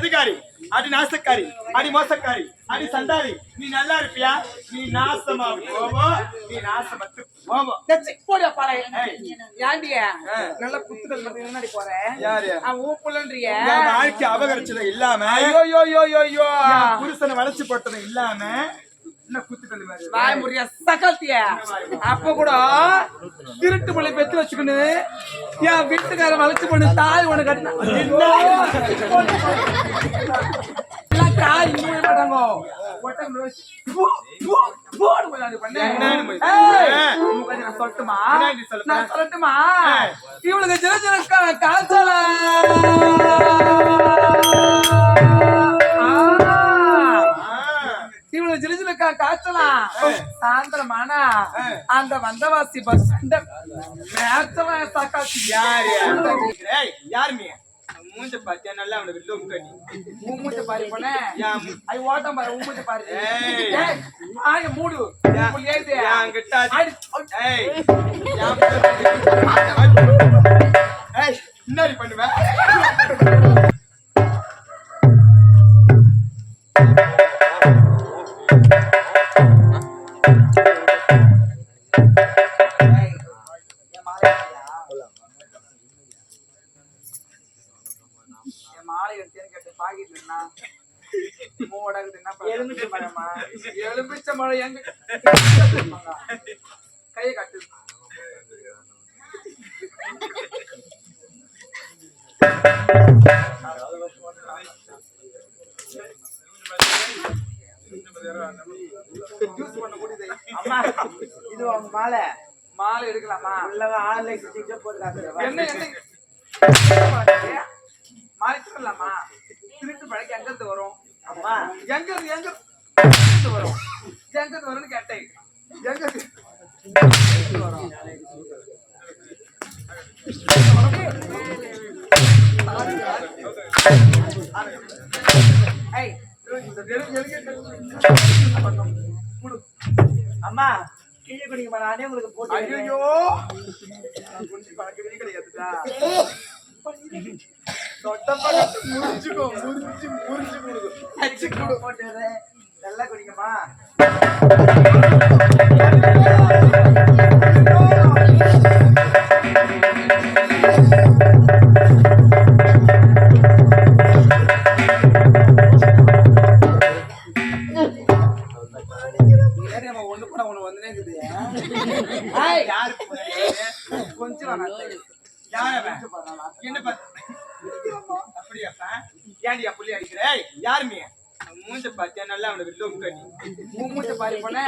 சதிகாரி அடி நாசக்காரி அடி மோசக்காரி அடி சண்டாரி நீ நல்லா இருப்பியா? நீ நாசமா போவோ நீ நாசமத்து போவோ. போடியா பாறை ஏய். ஏண்டிய. நல்ல முன்னாடி போறேன் யாரு? அவன் என் வாழ்க்கை அபகரிச்சது இல்லாம ஐயோ யோ யோ யோ யோ என் புருஷனை வளைச்சு போட்டது இல்லாம என்ன குத்துக்கள் மாதிரி. வாய் முறிய சகல்த்திய. அப்ப கூட திருட்டு மொழி பெத்து வச்சுக்கணு என் வீட்டுக்கார வளைச்சு பண்ணு தாய் உனக்கு தாய் இன்னும் மாட்டாங்க. ரோஸ். போ, போ, போன்னு போய் அது காய்ச்சலாம் சாயந்தரமானா? அந்த வந்தவாசி பஸ் ஸ்டாண்ட மேட்சலாம் சாக்காச்சு யாரு ஏய் யார் நீ? மூஞ்ச பாத்தியா? நல்லா அவனுக்கு லுக் கட்டி மூமூச்ச பாரு போனே ஐ ஓட்டம் பாரு மூமூச்ச பாரு. ஏய். ஏய் ஆய மூடு. உன் ஏது என் கிட்ட அடி- அடி- ஏய். ஏய். என்னடி பண்ணுவ. மாலை எடுத்தேன்னு கேட்டு மூட இருக்குது என்ன? எலுமிச்சை மரமா எலுமிச்சை மரம் எங்க? கையை கட்டு. அம்மா இது உங்க மாலை. மாலை எடுக்கலாமா? உள்ளவ ஆன்லைன் சுவிட்ச போட்டு காட்டுறவா என்ன என்ன மாலை சொல்லலாமா திருட்டு பழக்கம் எங்க இருந்து வரும்? அம்மா. எங்க இருந்து எங்க வரும்? எங்க இருந்து வரும்னு கேட்டேன். எங்க இருந்து எங்க இருந்து வரும். அம்மா கீழே குடிங்கம்மா நானே உங்களுக்கு போட்டு. ஐயோ பழக்கவே கிடையாதுடா. தொட்ட பழக்கம் முறிஞ்சு முறிஞ்சு கொடுக்கும். போட்டு நல்லா குடிக்குமா? அப்படியாப்பா? ஏன்டியா புள்ளி அடிக்கிற? யார் நீ மூஞ்ச பாத்தியா? நல்லா அவனுக்கு லுக் கட்டி. மூமூச்ச பாரு போனே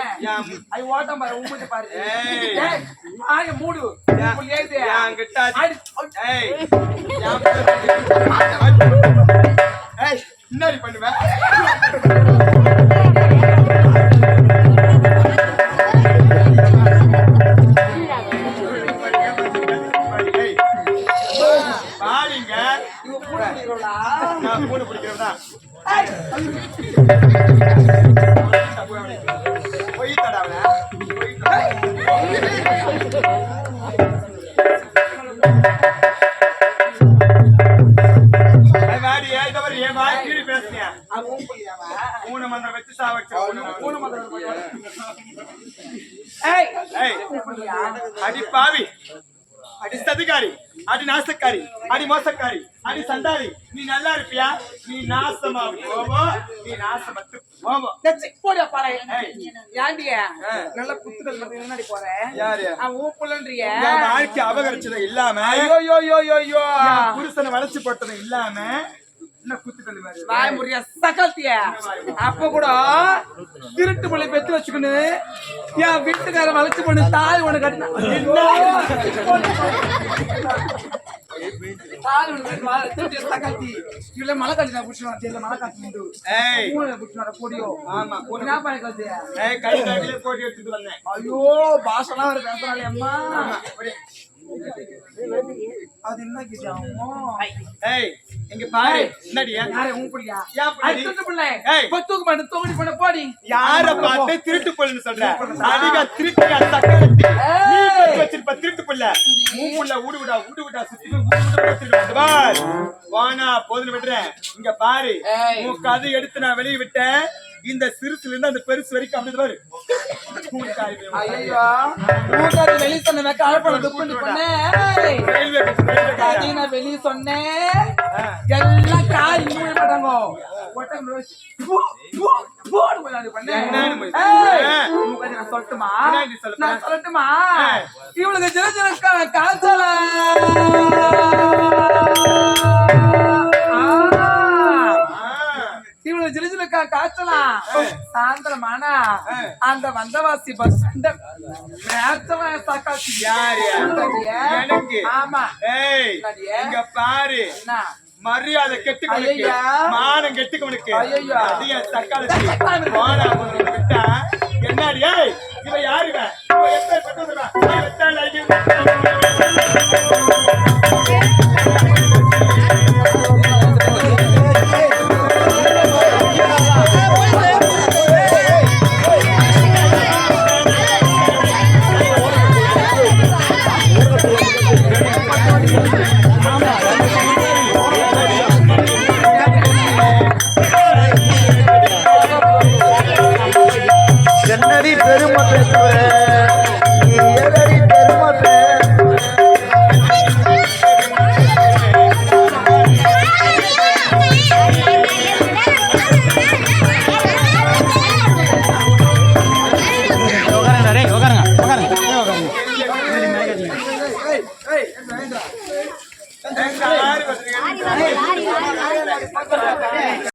ஐ ஓட்டம் பாரு மூமூச்ச பாரு. ஏய். ஆய மூடு. உன் ஏது என் கிட்ட அடி- அடி- ஏய். என் ஏய் அடி பாவி. அடி சதிகாரி அடி நாசக்காரி அடி மோசக்காரி அடி சண்டாரி நீ நல்லா இருப்பியா? நீ நாசமா போவோ நீ நாசமத்து போவோ. போடியா. ஏண்டிய ஆ. நல்ல குத்துக்கள் முன்னாடி போறேன் யாரு? அவன் ஊப்புலன்றிய என் வாழ்க்கை அபகரிச்சது இல்லாம ஐயோ யோ யோ யோ யோ என் புருஷனை வளைச்சு போட்டது இல்லாம என்ன குத்துக்கள் மாதிரி. வாய் முறிய சகல்த்திய. அப்ப கூட திருட்டு மொழி பெத்து வச்சுக்கணு என் வீட்டுக்கார வளைச்சு பண்ணு தாய் உனக்கு கட்டின. மழை காட்டி புடிச்சு மழை காட்டி போடியோ ஆமா என்ன பண்ணி கழுத்து ஏய் கை காட்டிலே போட்டு எடுத்துட்டு வந்தேன். ஐயோ பாஷெல்லாம் அவர் பேசுறாளே அம்மா. அப்படியே. அது என்ன ஏய் இங்க பாரு என்னடியா யாரே உன் பிள்ளையா? ஏன் பிள்ளை? அது திருட்டு பிள்ளை. ஏய். பத்துக்கு பண்ணு தோடி பண்ண போடி. யார பார்த்து திருட்டு புள்ளன்னு சொல்ற? திருட்டு சக்கரத்தி நீ பெத்து வச்சிருப்ப திருட்டு புள்ள. உன் புள்ள ஊடு விடா ஊடு விடா சுத்தி ஊடு விடா திருட்டு வந்து பார். வானா போதுல விடுறேன். இங்க பாரு. உன் கதை எடுத்து நான் வெளிய விட்டேன். இந்த சிறுசுல இருந்து அந்த பெருசு வரைக்கும் அப்படி பாரு. காரி காரி. ஊட்டாது வெளிய சொன்ன. அதையும் நான் வெளிய சொன்னேன் எல்லாம் காய் மூட மாட்டாங்க ஒட்டகம் வச்சு போ, போ, போடு போய் அது காய்ச்சலாம் சாயந்தரமானா? அந்த வந்தவாசி பஸ் ஸ்டாண்ட மேத்தவ சாக்காச்சு யாரு? எனக்கு. ஆமா? இங்க பாரு. மரியாதை கெட்டுக்கவனுக்கு. மானம் கெட்டுக்கவனுக்கு. அதிக தக்காளி போனா விட்டா என்னடி ஏய் இவ யாரு இவன் இவ எப்பேற்பட்டவன் করে